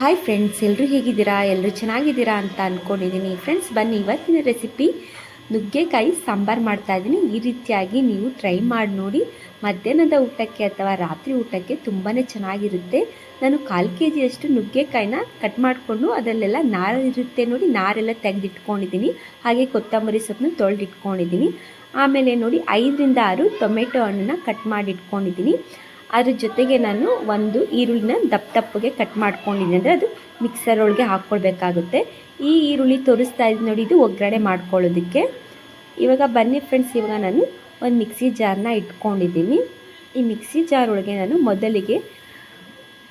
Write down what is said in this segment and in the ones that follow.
Hi friends ಎಲ್ಲರೂ ಹೇಗಿದ್ದೀರಾ? ಎಲ್ಲರೂ ಚೆನ್ನಾಗಿದ್ದೀರಾ ಅಂತ ಅಂದ್ಕೊಂಡಿದ್ದೀನಿ ಫ್ರೆಂಡ್ಸ್ ಬನ್ನಿ, ಇವತ್ತಿನ ರೆಸಿಪಿ ನುಗ್ಗೆಕಾಯಿ ಸಾಂಬಾರು ಮಾಡ್ತಾ ಇದ್ದೀನಿ. ಈ ರೀತಿಯಾಗಿ ನೀವು ಟ್ರೈ ಮಾಡಿ ನೋಡಿ. ಮಧ್ಯಾಹ್ನದ ಊಟಕ್ಕೆ ಅಥವಾ ರಾತ್ರಿ ಊಟಕ್ಕೆ ತುಂಬಾ ಚೆನ್ನಾಗಿರುತ್ತೆ. ನಾನು ಕಾಲು ಕೆ ಜಿಯಷ್ಟು ನುಗ್ಗೆಕಾಯಿನ ಕಟ್ ಮಾಡಿಕೊಂಡು ಅದರಲ್ಲೆಲ್ಲ ನಾರಿರುತ್ತೆ ನೋಡಿ. ನಾರೆಲ್ಲ ತೆಗೆದಿಟ್ಕೊಂಡಿದ್ದೀನಿ. ಹಾಗೆ ಕೊತ್ತಂಬರಿ ಸೊಪ್ಪನ್ನ ತೊಳೆದಿಟ್ಕೊಂಡಿದ್ದೀನಿ. ಆಮೇಲೆ ನೋಡಿ, ಐದರಿಂದ ಆರು ಟೊಮೆಟೊ ಹಣ್ಣನ್ನು ಕಟ್ ಮಾಡಿ ಇಟ್ಕೊಂಡಿದ್ದೀನಿ ಅದ್ರ ಜೊತೆಗೆ ನಾನು ಒಂದು ಈರುಳ್ಳಿನ ದಪ್ಪ ದಪ್ಪಗೆ ಕಟ್ ಮಾಡ್ಕೊಂಡಿದ್ದೀನಿ. ಅಂದರೆ ಅದು ಮಿಕ್ಸರ್ ಒಳಗೆ ಹಾಕ್ಕೊಳ್ಬೇಕಾಗುತ್ತೆ ಈ ಈರುಳ್ಳಿ ತೋರಿಸ್ತಾ ಇದ್ದು ನೋಡಿ, ಇದು ಒಗ್ಗರಣೆ ಮಾಡ್ಕೊಳ್ಳೋದಕ್ಕೆ. ಇವಾಗ ಬನ್ನಿ ಫ್ರೆಂಡ್ಸ್ ಇವಾಗ ನಾನು ಒಂದು ಮಿಕ್ಸಿ ಜಾರನ್ನ ಇಟ್ಕೊಂಡಿದ್ದೀನಿ. ಈ ಮಿಕ್ಸಿ ಜಾರ್ ಒಳಗೆ ನಾನು ಮೊದಲಿಗೆ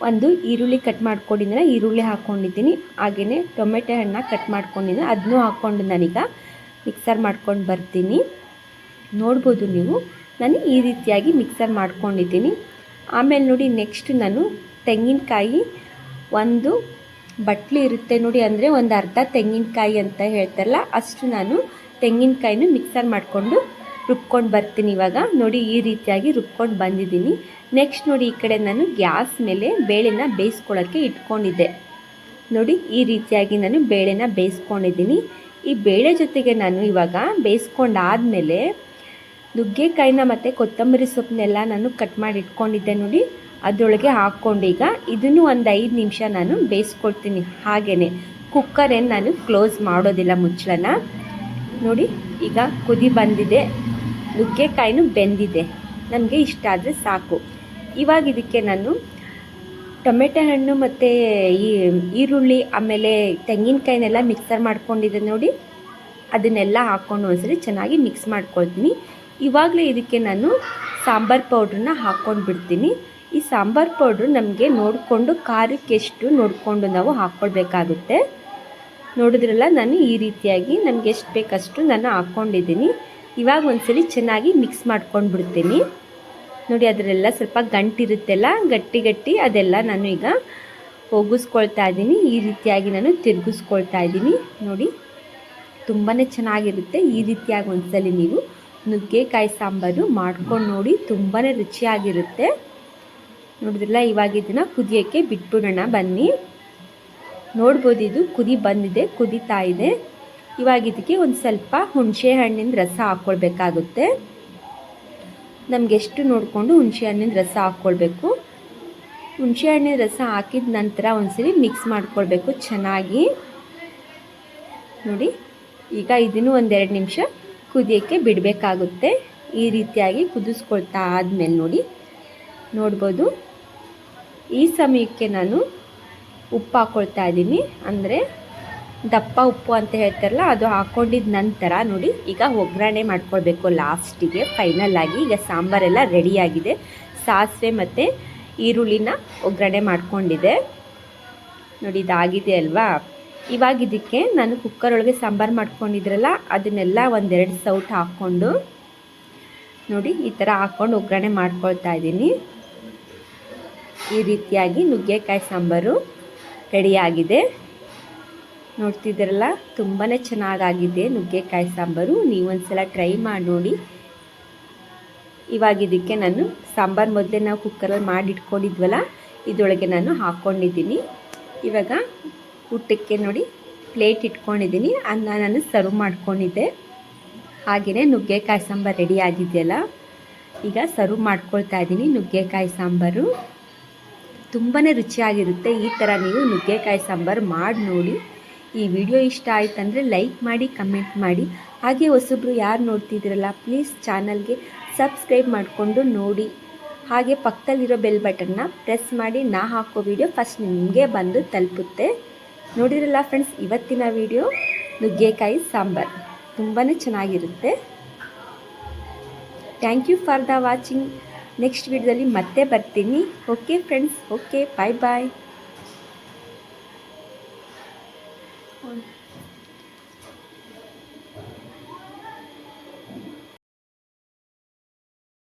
ಒಂದು ಈರುಳ್ಳಿ ಕಟ್ ಮಾಡ್ಕೊಂಡಿದ್ದೀನಿ. ಈರುಳ್ಳಿ ಹಾಕ್ಕೊಂಡಿದ್ದೀನಿ. ಹಾಗೆಯೇ ಟೊಮೆಟೊ ಹಣ್ಣನ್ನ ಕಟ್ ಮಾಡ್ಕೊಂಡಿದ್ದೀನಿ. ಅದನ್ನೂ ಹಾಕ್ಕೊಂಡು ನಾನೀಗ ಮಿಕ್ಸರ್ ಮಾಡ್ಕೊಂಡು ಬರ್ತೀನಿ. ನೋಡ್ಬೋದು ನೀವು. ನಾನು ಈ ರೀತಿಯಾಗಿ ಮಿಕ್ಸರ್ ಮಾಡ್ಕೊಂಡಿದ್ದೀನಿ. ಆಮೇಲೆ ನೋಡಿ ನೆಕ್ಸ್ಟ್ ನಾನು ತೆಂಗಿನಕಾಯಿ ಒಂದು ಬಟ್ಲಿ ಇರುತ್ತೆ ನೋಡಿ ಅಂದರೆ ಒಂದು ಅರ್ಧ ತೆಂಗಿನಕಾಯಿ ಅಂತ ಹೇಳ್ತಾರಲ್ಲ, ಅಷ್ಟು ನಾನು ತೆಂಗಿನಕಾಯಿನ ಮಿಕ್ಸರ್ ಮಾಡಿಕೊಂಡು ರುಬ್ಕೊಂಡು ಬರ್ತೀನಿ ಇವಾಗ. ನೋಡಿ ಈ ರೀತಿಯಾಗಿ ರುಬ್ಕೊಂಡು ಬಂದಿದ್ದೀನಿ. ನೆಕ್ಸ್ಟ್ ನೋಡಿ ಈ ಕಡೆ ನಾನು ಗ್ಯಾಸ್ ಮೇಲೆ ಬೇಳೆನ ಬೇಯಿಸ್ಕೊಳ್ಳೋಕ್ಕೆ ಇಟ್ಕೊಂಡಿದ್ದೆ. ನೋಡಿ ಈ ರೀತಿಯಾಗಿ ನಾನು ಬೇಳೆನ ಬೇಯಿಸ್ಕೊಂಡಿದ್ದೀನಿ. ಈ ಬೇಳೆ ಜೊತೆಗೆ ನಾನು ಇವಾಗ ಬೇಯಿಸ್ಕೊಂಡಾದಮೇಲೆ ನುಗ್ಗೆಕಾಯಿನ ಮತ್ತು ಕೊತ್ತಂಬರಿ ಸೊಪ್ಪನ್ನೆಲ್ಲ ನಾನು ಕಟ್ ಮಾಡಿ ಇಟ್ಕೊಂಡಿದ್ದೆ ನೋಡಿ. ಅದರೊಳಗೆ ಹಾಕ್ಕೊಂಡು ಈಗ ಇದನ್ನು ಒಂದು ಐದು ನಿಮಿಷ ನಾನು ಬೇಯಿಸ್ಕೊಳ್ತೀನಿ. ಹಾಗೆಯೇ ಕುಕ್ಕರ್ ಏನು ನಾನು ಕ್ಲೋಸ್ ಮಾಡೋದಿಲ್ಲ ಮುಚ್ಚಳನ. ನೋಡಿ, ಈಗ ಕುದಿ ಬಂದಿದೆ. ನುಗ್ಗೆಕಾಯಿನೂ ಬೆಂದಿದೆ. ನನಗೆ ಇಷ್ಟ ಆದರೆ ಸಾಕು. ಇವಾಗ ಇದಕ್ಕೆ ನಾನು ಟೊಮೆಟೊ ಹಣ್ಣು ಮತ್ತು ಈ ಈರುಳ್ಳಿ, ಆಮೇಲೆ ತೆಂಗಿನಕಾಯಿನೆಲ್ಲ ಮಿಕ್ಸರ್ ಮಾಡ್ಕೊಂಡಿದ್ದೆ ನೋಡಿ. ಅದನ್ನೆಲ್ಲ ಹಾಕ್ಕೊಂಡು ಒಂದ್ಸರಿ ಚೆನ್ನಾಗಿ ಮಿಕ್ಸ್ ಮಾಡ್ಕೊಳ್ತೀನಿ. ಇವಾಗಲೇ ಇದಕ್ಕೆ ನಾನು ಸಾಂಬಾರು ಪೌಡ್ರನ್ನ ಹಾಕ್ಕೊಂಡು ಬಿಡ್ತೀನಿ ಈ ಸಾಂಬಾರು ಪೌಡ್ರು ನಮಗೆ ನೋಡಿಕೊಂಡು ಖಾರಕ್ಕೆ ಎಷ್ಟು ನೋಡಿಕೊಂಡು ನಾವು ಹಾಕ್ಕೊಳ್ಬೇಕಾಗುತ್ತೆ. ನೋಡಿದ್ರಲ್ಲ, ನಾನು ಈ ರೀತಿಯಾಗಿ ನಮಗೆ ಎಷ್ಟು ಬೇಕಷ್ಟು ನಾನು ಹಾಕ್ಕೊಂಡಿದ್ದೀನಿ. ಇವಾಗ ಒಂದ್ಸಲಿ ಚೆನ್ನಾಗಿ ಮಿಕ್ಸ್ ಮಾಡ್ಕೊಂಡು ಬಿಡ್ತೀನಿ ನೋಡಿ ಅದರೆಲ್ಲ ಸ್ವಲ್ಪ ಗಂಟಿರುತ್ತೆಲ್ಲ, ಗಟ್ಟಿ ಗಟ್ಟಿ ಅದೆಲ್ಲ ನಾನು ಈಗ ಒಗ್ಗಿಸ್ಕೊಳ್ತಾ ಇದ್ದೀನಿ. ಈ ರೀತಿಯಾಗಿ ನಾನು ತಿರುಗಿಸ್ಕೊಳ್ತಾ ಇದ್ದೀನಿ. ನೋಡಿ ತುಂಬಾ ಚೆನ್ನಾಗಿರುತ್ತೆ. ಈ ರೀತಿಯಾಗಿ ಒಂದ್ಸಲಿ ನೀವು ನುಗ್ಗೆಕಾಯಿ ಸಾಂಬಾರು ಮಾಡ್ಕೊಂಡು ನೋಡಿ ತುಂಬಾ ರುಚಿಯಾಗಿರುತ್ತೆ. ನೋಡಿದ್ರಲ್ಲ, ಇವಾಗ ಇದನ್ನು ಕುದಿಯೋಕ್ಕೆ ಬಿಟ್ಬಿಡೋಣ ಬನ್ನಿ. ನೋಡ್ಬೋದು ಇದು ಕುದಿ ಬಂದಿದೆ, ಕುದಿತಾ ಇದೆ. ಇವಾಗ ಇದಕ್ಕೆ ಒಂದು ಸ್ವಲ್ಪ ಹುಣಸೆ ಹಣ್ಣಿನ ರಸ ಹಾಕ್ಕೊಳ್ಬೇಕಾಗುತ್ತೆ ನಮಗೆಷ್ಟು ನೋಡಿಕೊಂಡು ಹುಣಸೆ ಹಣ್ಣಿನ ರಸ ಹಾಕ್ಕೊಳ್ಬೇಕು ಹುಣಸೆ ಹಣ್ಣಿನ ರಸ ಹಾಕಿದ ನಂತರ ಒಂದ್ಸರಿ ಮಿಕ್ಸ್ ಮಾಡ್ಕೊಳ್ಬೇಕು ಚೆನ್ನಾಗಿ. ನೋಡಿ, ಈಗ ಇದನ್ನು ಒಂದೆರಡು ನಿಮಿಷ ಕುದಿಯೋಕ್ಕೆ ಬಿಡಬೇಕಾಗುತ್ತೆ. ಈ ರೀತಿಯಾಗಿ ಕುದಿಸ್ಕೊಳ್ತಾ ಆದಮೇಲೆ ನೋಡಿ, ನೋಡ್ಬೋದು. ಈ ಸಮಯಕ್ಕೆ ನಾನು ಉಪ್ಪು ಹಾಕ್ಕೊಳ್ತಾ ಇದ್ದೀನಿ. ಅಂದರೆ ದಪ್ಪ ಉಪ್ಪು ಅಂತ ಹೇಳ್ತಾರಲ್ಲ, ಅದು ಹಾಕ್ಕೊಂಡಿದ ನಂತರ ನೋಡಿ, ಈಗ ಒಗ್ಗರಣೆ ಮಾಡ್ಕೊಳ್ಬೇಕು ಲಾಸ್ಟಿಗೆ ಫೈನಲ್ ಆಗಿ. ಈಗ ಸಾಂಬಾರೆಲ್ಲ ರೆಡಿಯಾಗಿದೆ. ಸಾಸಿವೆ ಮತ್ತು ಈರುಳ್ಳಿನ ಒಗ್ಗರಣೆ ಮಾಡ್ಕೊಂಡಿದೆ. ನೋಡಿ, ಇದಾಗಿದೆ ಅಲ್ವಾ? ಇವಾಗ ಇದಕ್ಕೆ ನಾನು ಕುಕ್ಕರ್ ಒಳಗೆ ಸಾಂಬಾರು ಮಾಡ್ಕೊಂಡಿದ್ರಲ್ಲ, ಅದನ್ನೆಲ್ಲ ಒಂದೆರಡು ಸೌಟ್ ಹಾಕ್ಕೊಂಡು ನೋಡಿ ಈ ಥರ ಹಾಕ್ಕೊಂಡು ಒಗ್ಗರಣೆ ಮಾಡ್ಕೊಳ್ತಾ ಇದ್ದೀನಿ. ಈ ರೀತಿಯಾಗಿ ನುಗ್ಗೆಕಾಯಿ ಸಾಂಬಾರು ರೆಡಿಯಾಗಿದೆ. ನೋಡ್ತಿದ್ದೀರಲ್ಲ ತುಂಬಾ ಚೆನ್ನಾಗಾಗಿದೆ ನುಗ್ಗೆಕಾಯಿ ಸಾಂಬಾರು. ನೀವೊಂದ್ಸಲ ಟ್ರೈ ಮಾಡಿ ನೋಡಿ. ಇವಾಗ ಇದಕ್ಕೆ ನಾನು ಸಾಂಬಾರು ಮೊದಲೇ ನಾವು ಕುಕ್ಕರಲ್ಲಿ ಮಾಡಿ ಇಟ್ಕೊಂಡಿದ್ವಲ್ಲ ಇದರೊಳಗೆ ನಾನು ಹಾಕ್ಕೊಂಡಿದ್ದೀನಿ ಇವಾಗ ಊಟಕ್ಕೆ ನೋಡಿ ಪ್ಲೇಟ್ ಇಟ್ಕೊಂಡಿದ್ದೀನಿ, ಅನ್ನ ನಾನು ಸರ್ವ್ ಮಾಡ್ಕೊಂಡಿದ್ದೆ. ಹಾಗೆಯೇ ನುಗ್ಗೆಕಾಯಿ ಸಾಂಬಾರು ರೆಡಿ ಆಗಿದೆಯಲ್ಲ, ಈಗ ಸರ್ವ್ ಮಾಡ್ಕೊಳ್ತಾ ಇದ್ದೀನಿ ನುಗ್ಗೆಕಾಯಿ ಸಾಂಬಾರು. ತುಂಬಾ ರುಚಿಯಾಗಿರುತ್ತೆ ಈ ಥರ ನೀವು ನುಗ್ಗೆಕಾಯಿ ಸಾಂಬಾರು ಮಾಡಿ ನೋಡಿ. ಈ ವಿಡಿಯೋ ಇಷ್ಟ ಆಯ್ತಂದರೆ ಲೈಕ್ ಮಾಡಿ, ಕಮೆಂಟ್ ಮಾಡಿ. ಹಾಗೆ ಹೊಸಬ್ರು ಯಾರು ನೋಡ್ತಿದ್ದೀರಲ್ಲ, ಪ್ಲೀಸ್ ಚಾನಲ್ಗೆ ಸಬ್ಸ್ಕ್ರೈಬ್ ಮಾಡಿಕೊಂಡು ನೋಡಿ. ಹಾಗೆ ಪಕ್ಕದಲ್ಲಿರೋ ಬೆಲ್ ಬಟನ್ನ ಪ್ರೆಸ್ ಮಾಡಿ, ನಾ ಹಾಕೋ ವಿಡಿಯೋ ಫಸ್ಟ್ ನಿಮಗೆ ಬಂದು ತಲುಪುತ್ತೆ. ನೋಡಿರಲ್ಲ ಫ್ರೆಂಡ್ಸ್ ಇವತ್ತಿನ ವಿಡಿಯೋ ನುಗ್ಗೆಕಾಯಿ ಸಾಂಬಾರು. ತುಂಬಾ ಚೆನ್ನಾಗಿರುತ್ತೆ. Thank you for the watching next ವಿಡಿಯೋದಲ್ಲಿ ಮತ್ತೆ ಬರ್ತೀನಿ. Okay friends okay bye bye